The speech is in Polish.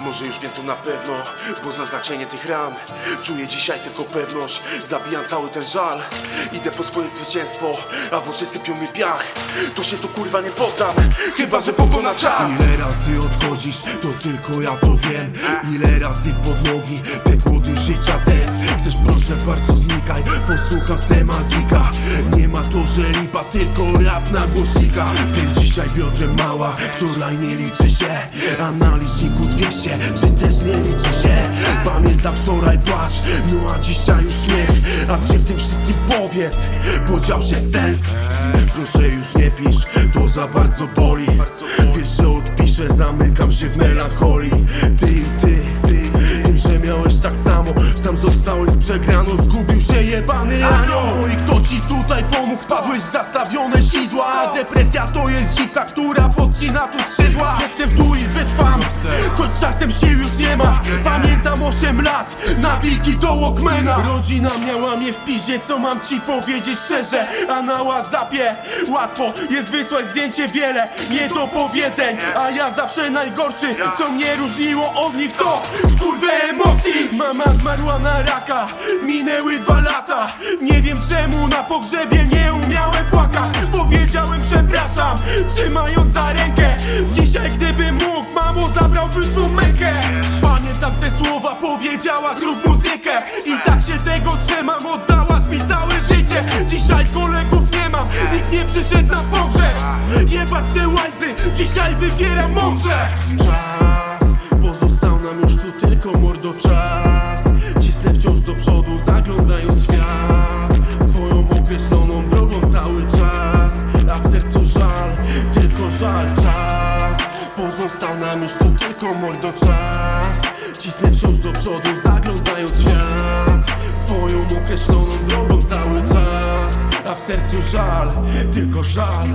Może już wiem to na pewno Bo zna znaczenie tych ram. Czuję dzisiaj tylko pewność Zabijam cały ten żal. Idę po swoje zwycięstwo A w oczy sypią mi piach. To się tu kurwa nie poddam Chyba, że pokona czas. Ile razy odchodzisz, to tylko ja to wiem. Ile razy pod nogi Ten głód życia test. Chcesz proszę bardzo znikaj Posłucham se magika Nie ma to, żelipa, Tylko rap na Więc dzisiaj biodrem mała Wczoraj nie liczy się. Analiźniku 200 życie Czy też nie liczy się? Pamiętam wczoraj płacz, no a dzisiaj już śmiech A czy w tym wszystkim powiedz, podział się sens? Proszę już nie pisz, to za bardzo boli. Wiesz, że odpiszę, zamykam się w melancholii. Ty i ty, wiem, że miałeś tak samo. Sam zostałeś przegraną, zgubił się jebany anioł ci tutaj pomógł, padłeś w zastawione sidła. A depresja to jest dziwka, która podcina tu skrzydła. Jestem tu i wytrwam, choć czasem sił już nie ma. Pamiętam 8 lat, na wilki do Walkmana. Rodzina miała mnie w piździe, co mam ci powiedzieć szczerze? A na Whatsappie łatwo jest wysłać zdjęcie wiele Nie do powiedzeń, a ja zawsze najgorszy Co mnie różniło od nich to wkurwę emocji. Mama zmarła na raka, minęły dwa lata wiem czemu na pogrzebie nie umiałem płakać. Powiedziałem przepraszam, trzymając za rękę. Dzisiaj gdybym mógł, mamo zabrałbym twą mękę. Pamiętam te słowa, powiedziałaś rób muzykę. I tak się tego trzymam, oddałaś mi całe życie. Dzisiaj kolegów nie mam, nikt nie przyszedł na pogrzeb. Jebać te łajzy, dzisiaj wybieram mądrze. Czas, pozostał nam już tu tylko mordo czas. Cisnę wciąż do przodu, zaglądając świat żal, tylko żal czas. Pozostał nam już tu tylko mordo czas. Cisnę wciąż do przodu, zaglądając świat. Swoją określoną drogą cały czas. A w sercu żal, tylko żal